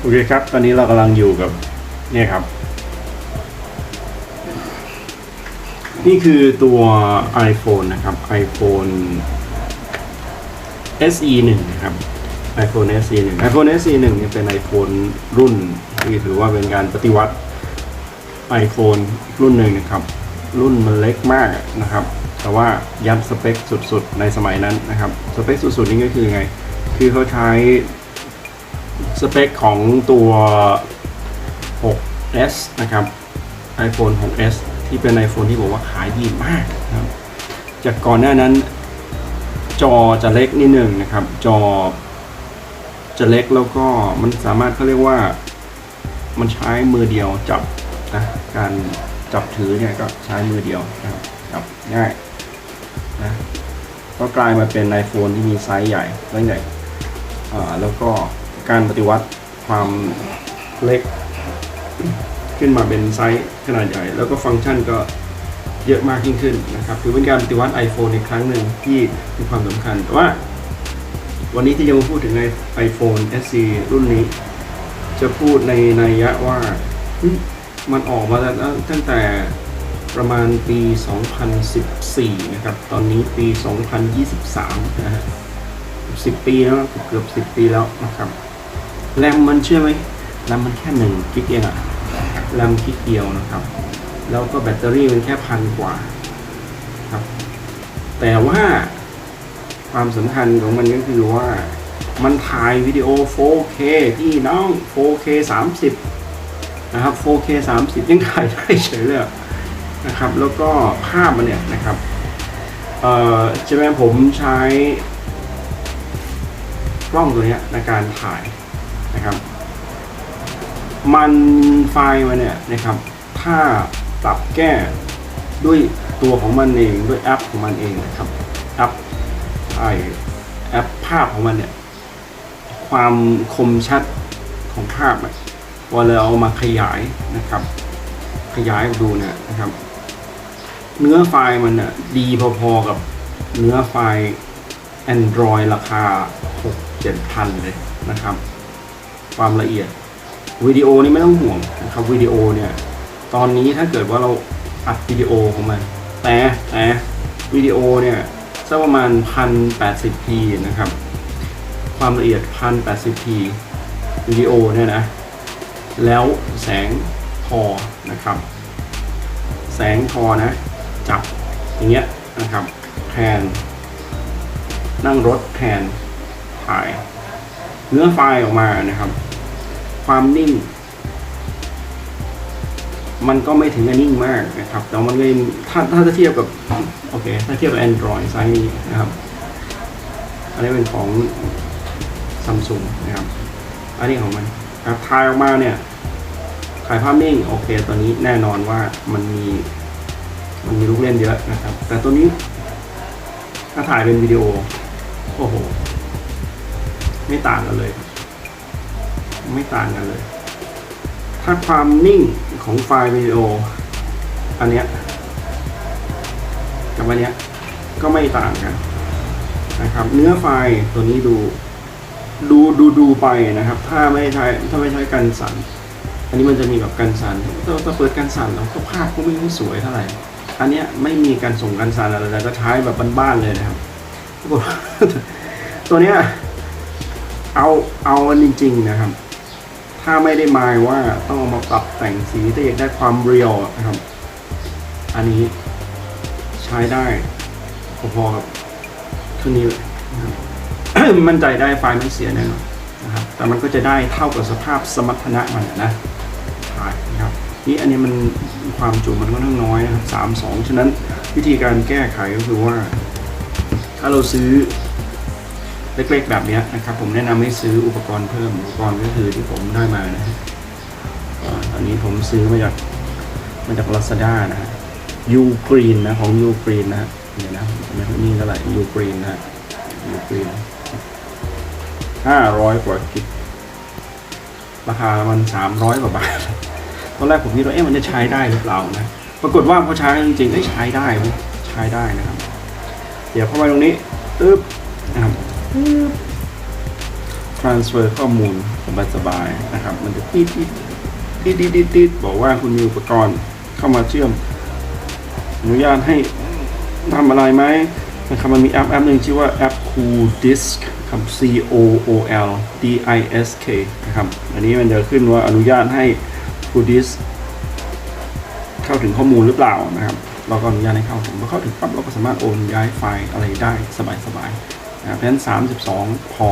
โอเคครับ ตอนนี้เรากำลังอยู่กับเนี่ยครับ นี่คือตัว iPhone นะครับ iPhone SE 1นะครับ iPhone SE 1 iPhone SE 1เนี่ยเป็น iPhone รุ่นที่ถือว่าเป็นการปฏิวัติ iPhone รุ่นหนึ่งนะครับ รุ่นมันเล็กมากนะครับ แต่ว่ายัดสเปคสุดๆ ในสมัยนั้นนะครับ สเปคสุดๆ นี่ก็คือไง คือเขาใช้ สเปคของตัว 6s นะครับ iPhone 6s ที่เป็น iPhone ที่บอกว่าขายดีมากนะครับ จากก่อนหน้านั้น จอจะเล็กนิดหนึ่งนะครับ จอจะเล็กแล้วก็มันสามารถเขาเรียกว่ามันใช้มือเดียวจับนะการจับถือเนี่ยก็ใช้มือเดียวนะครับจับง่ายนะก็กลายมาเป็น iPhone ที่มีไซส์ใหญ่ไซส์ใหญ่แล้วก็ การปฏิวัติความเล็ก ขึ้นมาเป็นไซส์ขนาดใหญ่ แล้วก็ฟังก์ชันก็เยอะมากยิ่งขึ้นนะครับถือเป็นการปฏิวัติ iPhone ในครั้งหนึ่งที่มีความสำคัญ แต่ว่าวันนี้ที่จะมาพูดถึงใน iPhone SE รุ่นนี้ จะพูดในในยะว่ามันออกมาตั้งแต่ประมาณปี 2014 นะครับ ตอนนี้ปี 2023 นะฮะสิบปีแล้วเกือบสิบปีแล้วนะครับ แรมมันเชื่อไหมแรมมันแค่หนึ่งกิกเองอะแรมกิกเดียวนะครับ แล้วก็แบตเตอรี่มันแค่พันกว่าครับ แต่ว่าความสำคัญของมันก็คือว่ามันถ่ายวิดีโอ 4K พี่น้อง 4K 30 นะครับ 4K 30 ยังถ่ายได้เฉยเลยนะครับ แล้วก็ภาพมันเนี่ยนะครับ เอ่อใช่ไหมผมใช้กล้องตัวนี้ในการถ่าย นะครับ มันไฟล์มันเนี่ยนะครับ ถ้าปรับแก้ด้วยตัวของมันเองด้วยแอปของมันเองนะครับ แอปไอแอปภาพของมันเนี่ย ความคมชัดของภาพอะพอเราเอามาขยายนะครับ ขยายดูเนี่ยนะครับ เนื้อไฟล์มันน่ะดีพอๆกับเนื้อไฟล์ Android ราคา 6 7พันเลยนะครับ ความละเอียดวิดีโอนี่ไม่ต้องห่วงนะครับวิดีโอเนี่ยตอนนี้ถ้าเกิดว่าเราอัดวิดีโอของมัน แต่แต่วิดีโอเนี่ยสักประมาณ 1080p นะครับ ความละเอียด 1080p วิดีโอเนี่ยนะ แล้วแสงพอนะครับ แสงพอนะ จับอย่างเงี้ยนะครับแทนนั่งรถแทนถ่าย เนื้อไฟล์ออกมานะครับ ความนิ่ง มันก็ไม่ถึงกับนิ่งมากนะครับ แต่มันก็ยังถ้าถ้าจะเทียบกับ โอเค ถ้าเทียบกับ Android ไซส์นี้นะครับ อันนี้เป็นของซัมซุงนะครับ อันนี้ของมันครับถ่ายออกมาเนี่ยถ่ายภาพนิ่งโอเคตัวนี้แน่นอนว่ามันมีมันมีลูกเล่นเยอะนะครับ แต่ตัวนี้ ถ้าถ่ายเป็นวิดีโอ โอ้โห ไม่ต่างกันเลย ไม่ต่างกันเลย ถ้าความนิ่งของไฟล์วิดีโอ อันเนี้ยกับอันเนี้ยก็ไม่ต่างกันนะครับ เนื้อไฟล์ตัวนี้ดูดูดูดูไปนะครับ ถ้าไม่ใช้ถ้าไม่ใช้กันสั่น อันนี้มันจะมีแบบกันสั่นถ้าถ้าเปิดกันสั่นแล้วก็ภาพก็ไม่ไม่สวยเท่าไหร่ อันเนี้ยไม่มีการส่งกันสั่นอะไรเลยก็ใช้แบบบ้านๆเลยนะครับตัวเนี้ยเอาเอาจริง ๆ นะครับ ถ้าไม่ได้หมายว่าต้องเอามาปรับแต่งสีถ้าอยากได้ความเรียวนะครับ อันนี้ใช้ได้พอๆกับเครื่องนี้เลยนะครับมั่นใจได้ไฟล์ไม่เสียแน่นอนนะครับ แต่มันก็จะได้เท่ากับสภาพสมรรถนะมันนะถ่ายนะครับนี่อันนี้มันความจุมันก็ต้องน้อยนะครับสามสองฉะนั้นวิธีการแก้ไขก็คือว่า ถ้าเราซื้อ เล็กๆแบบนี้นะครับ ผมแนะนำให้ซื้ออุปกรณ์เพิ่มอุปกรณ์ก็คือที่ผมได้มานะฮะอันนี้ผมซื้อมาจากมาจาก Lazada นะฮะยูกรีนนะของยูกรีนนะเดี๋ยนะไม่นี่เท่าไหร่ยูกรีนนะยูกรีนห้าร้อยกว่ากิกราคามันสามร้อยกว่าบาทตอนแรกผมคิดว่าเอ๊ะมันจะใช้ได้หรือเปล่านะปรากฏว่าพอใช้จริงๆได้ใช้ได้ใช้ได้นะครับ เดี๋ยวเข้าไปตรงนี้ตึ๊บนะครับ transfer ข้อมูลสบายๆนะครับ มันจะติดติดติดติดติดติดบอกว่าคุณมีอุปกรณ์เข้ามาเชื่อม อนุญาตให้ทำอะไรไหมนะครับมันมีแอปแอปหนึ่งชื่อว่าแอป Cool Disk ครับ C O O L D I S K นะครับ อันนี้มันจะขึ้นว่าอนุญาตให้ Cool Disk เข้าถึงข้อมูลหรือเปล่านะครับ เราก็อนุญาตให้เข้าถึงพอเข้าถึงปั๊บเราก็สามารถโอนย้ายไฟล์อะไรได้สบายๆ เพราะฉะนั้น 32 พอ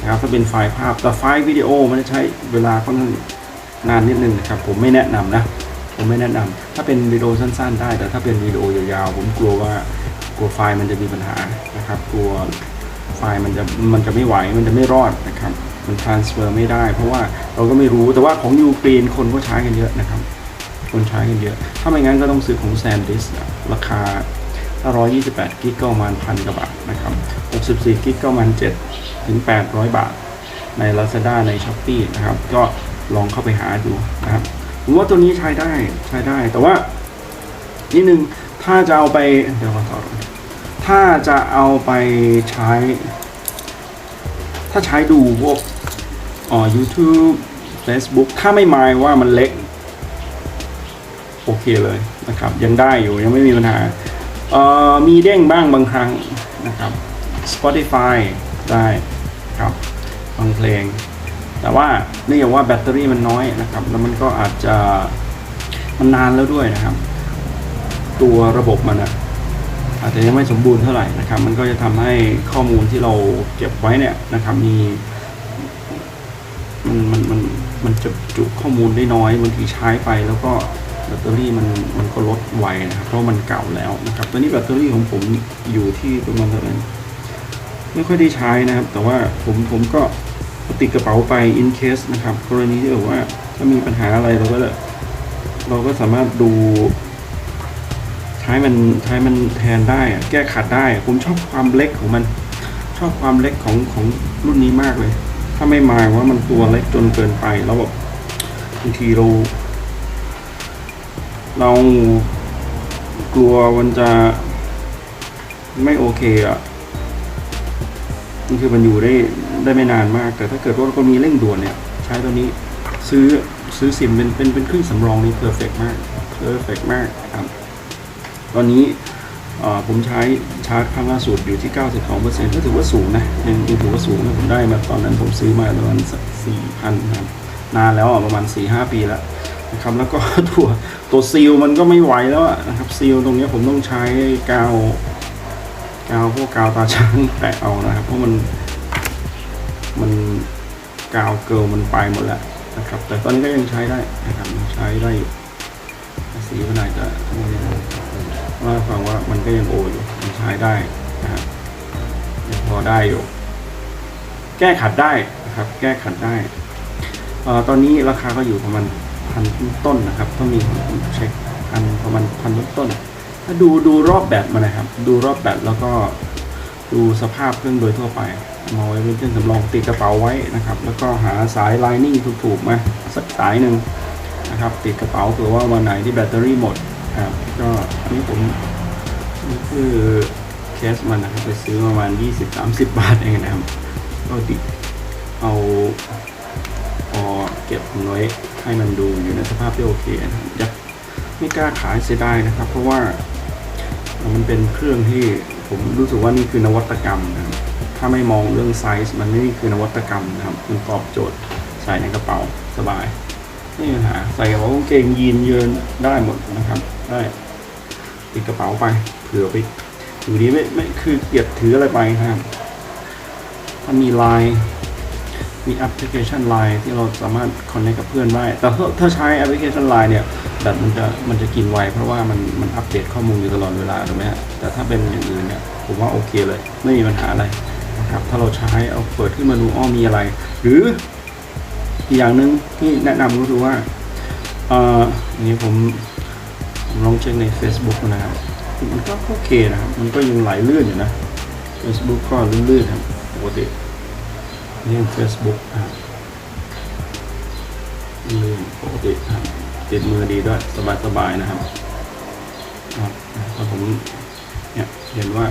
นะครับถ้าเป็นไฟล์ภาพแต่ไฟล์วิดีโอมันจะใช้เวลาค่อนข้างนานนิดนึงนะครับผมไม่แนะนำนะผมไม่แนะนำถ้าเป็นวิดีโอสั้น ๆ ได้ แต่ถ้าเป็นวิดีโอยาวๆผมกลัวว่ากลัวไฟล์มันจะมีปัญหานะครับ กลัวไฟล์มันจะมันจะไม่ไหวมันจะไม่รอดนะครับมัน transfer ไม่ได้ เพราะว่าเราก็ไม่รู้แต่ว่าของยูเครนคนก็ใช้กันเยอะนะครับ คนใช้กันเยอะ ถ้าไม่งั้นก็ต้องซื้อของ SanDisk อะราคา ถ้า 128 กิกก็ประมาณพันกว่าบาทนะครับ 64 กิกก็ประมาณ7ถึง 800 บาท ใน Lazada ใน Shopee นะครับ ก็ลองเข้าไปหาดูนะครับ ผมว่าตัวนี้ใช้ได้ใช้ได้ แต่ว่านิดนึง ถ้าจะเอาไป เดี๋ยวขอต่อถ้าจะเอาไปใช้ ถ้าใช้ดูพวกอ๋อ YouTube Facebook ถ้าไม่หมายว่ามันเล็ก โอเคเลยนะครับ ยังได้อยู่ยังไม่มีปัญหา เอ่อมีเด้งบ้างบางครั้งนะครับ Spotify ได้ครับฟังเพลง แต่ว่าเนื่องจากว่าแบตเตอรี่มันน้อยนะครับ แล้วมันก็อาจจะมันนานแล้วด้วยนะครับ ตัวระบบมันอะอาจจะยังไม่สมบูรณ์เท่าไหร่นะครับ มันก็จะทำให้ข้อมูลที่เราเก็บไว้เนี่ยนะครับ มี มันมันมันมันจะจุข้อมูลได้น้อยบางทีใช้ไปแล้วก็ แบตเตอรี่มันมันก็ลดไวนะครับเพราะมันเก่าแล้วนะครับตอนนี้แบตเตอรี่ของผมอยู่ที่ประมาณเท่าไหร่ไม่ค่อยได้ใช้นะครับ แต่ว่าผมผมก็ติดกระเป๋าไป in case นะครับกรณีที่แบบว่าถ้ามีปัญหาอะไรเราก็เราก็สามารถดู ใช้มันใช้มันแทนได้ แก้ขัดได้ ผมชอบความเล็กของมัน ชอบความเล็กของของรุ่นนี้มากเลย ถ้าไม่มาว่ามันตัวเล็กจนเกินไปแล้วแบบบางทีเรา เรากลัวมันจะไม่โอเคอะนี่คือมันอยู่ได้ได้ไม่นานมาก แต่ถ้าเกิดว่าก็มีเร่งด่วนเนี่ย ใช้ตัวนี้ซื้อซื้อซิมเป็นเป็นเป็นเครื่องสำรองนี่เพอร์เฟกมากเพอร์เฟกมากครับ ตอนนี้ผมใช้ชาร์จครั้งล่าสุดอยู่ที่ 92%ก็ถือว่าสูงนะยังยังถือว่าสูงนะผมได้มาตอนนั้นผมซื้อมาประมาณสี่พันครับนานแล้วประมาณ4-5 ปีแล้ว นะครับแล้วก็ตัวตัวซีลมันก็ไม่ไหวแล้วนะครับซีลตรงนี้ผมต้องใช้กาวกาวพวกกาวตาช้างแปะเอานะครับ เพราะมันมันกาวเกิลมันไปหมดแล้วนะครับ แต่ตอนนี้ก็ยังใช้ได้นะครับใช้ได้อยู่สีมันอาจจะไม่ได้ว่าฟังว่ามันก็ยังโออยู่มันใช้ได้นะครับยังพอได้อยู่ แก้ขัดได้นะครับ แก้ขัดได้เอ่อตอนนี้ราคาก็อยู่ประมาณ พันต้นนะครับ ต้องมีผมเช็คพันประมาณพันต้นถ้าดูดูรอบแบตมานะครับ ดูรอบแบตแล้วก็ดูสภาพเครื่องโดยทั่วไปเอามาไว้เป็นเครื่องสำรองติดกระเป๋าไว้นะครับ แล้วก็หาสายไลนิ่งถูกๆมาสักสายหนึ่งนะครับติดกระเป๋าเผื่อว่าวันไหนที่แบตเตอรี่หมดครับก็อันนี้ผมนี่คือเคสมันนะครับไปซื้อประมาณ 20-30 บาทเองนะครับก็ติดเอาพอเก็บไว้ ให้มันดูอยู่ในสภาพที่โอเคนะครับยักไม่กล้าขายเสียดายนะครับ เพราะว่ามันเป็นเครื่องที่ผมรู้สึกว่านี่คือนวัตกรรมนะครับถ้าไม่มองเรื่องไซส์มันนี่คือนวัตกรรมนะครับมันตอบโจทย์ใส่ในกระเป๋าสบายไม่มีปัญหาใส่กระเป๋ากางเกงยีนยืนได้หมดนะครับ ได้ติดกระเป๋าไปเผื่อไปอยู่ดีไม่ไม่คือเกียดถืออะไรไปนะครับถ้ามีลน์ มีแอปพลิเคชันไลน์ที่เราสามารถคอนเนคกับเพื่อนได้ แต่ถ้าถ้าใช้แอปพลิเคชันไลน์เนี่ยแบตมันจะมันจะกินไวเพราะว่ามันมันอัปเดตข้อมูลอยู่ตลอดเวลาถูกไหมฮะแต่ถ้าเป็นอย่างอื่นเนี่ยผมว่าโอเคเลย ไม่มีปัญหาอะไรนะครับถ้าเราใช้เอาเปิดขึ้นมาดูอ้อมีอะไร หรืออีกอย่างหนึ่งที่แนะนำก็คือว่าเอ่ออันนี้ผมผมลองเช็คใน Facebook นะครับมันก็โอเคนะครับมันก็ยังไหลลื่นอยู่นะ Facebook ก็ลื่นๆครับปกติ นี่ Facebook นะมือปกติครับติดมือดีด้วย สบายๆนะครับครับพอผมเนี่ยเห็นว่า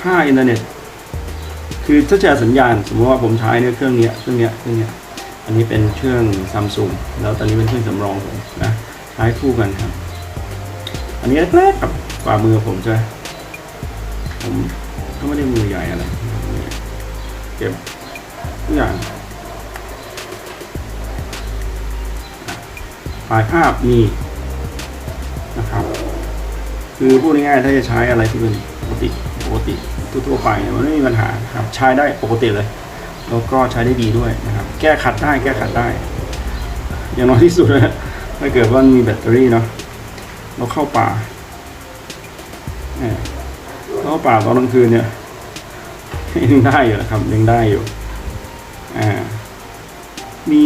ถ้าอินเทอร์เน็ต คือถ้าแจะสัญญาณ สมมติว่าผมใช้เนี่ยเครื่องเนี้ยเครื่องเนี้ยเครื่องเนี้ยอันนี้เป็นเครื่องซัมซุงแล้วตอนนี้เป็นเครื่องสำรองผมนะใช้คู่กันครับ อันนี้แรกๆกับฝ่ามือผมจะผมก็ไม่ได้มือใหญ่อะไร เก็บทุกอย่างถ่ายภาพมีนะครับ คือพูดง่ายๆถ้าจะใช้อะไรที่เป็นปกติปกติทั่วๆไปเนี่ยมันไม่มีปัญหาครับ ใช้ได้ปกติเลย แล้วก็ใช้ได้ดีด้วยนะครับ แก้ขัดได้แก้ขัดได้ อย่างน้อยที่สุดนะถ้าเกิดว่ามีแบตเตอรี่เนาะเราเข้าป่าเออเข้าป่าตอนกลางคืนเนี่ย ยังได้อยู่นะครับยังได้อยู่อ่ามี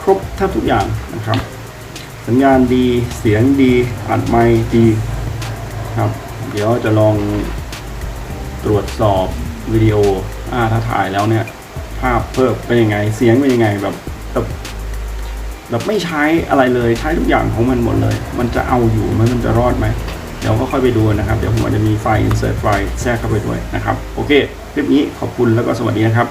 ครบแทบทุกอย่างนะครับ สัญญาณดีเสียงดีอัดไมค์ดีครับ เดี๋ยวจะลองตรวจสอบวิดีโออ่าถ้าถ่ายแล้วเนี่ย ภาพเพิ่มเป็นยังไง เสียงเป็นยังไงแบบแบบแบบไม่ใช้อะไรเลยใช้ทุกอย่างของมันหมดเลย มันจะเอาอยู่ไหมมันจะรอดไหม เดี๋ยวก็ค่อยไปดูนะครับ เดี๋ยวผมอาจจะมีไฟล์ insert ไฟล์แทรกเข้าไปด้วยนะครับ โอเค คลิปนี้ขอบคุณแล้วก็สวัสดีนะครับ